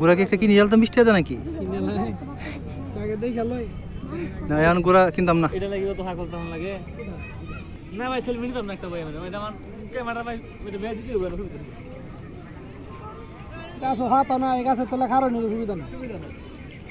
গোড়া কি একটা কিনে জ্বালতাম? বৃষ্টি আছে নাকি? না এখন গোড়া কিনতাম না। এটা লাগি তো হাকল তখন লাগে। না ভাই সেলফি নিতাম না একটা বই মানে ওইটা আমার ক্যামেরা ভাই ওইটা বেয়া দিতে হবে গাছ হাত না এই গাছের তলে খারো নিবে সুবিধা না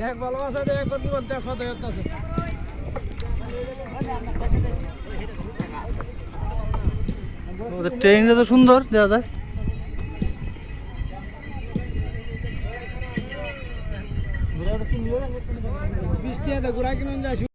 এক ভালোবাসা দিয়ে এক জীবন তেজ হতে হতেছে ট্রেনটা তো সুন্দর যায় বৃষ্টি ঘুরা যায়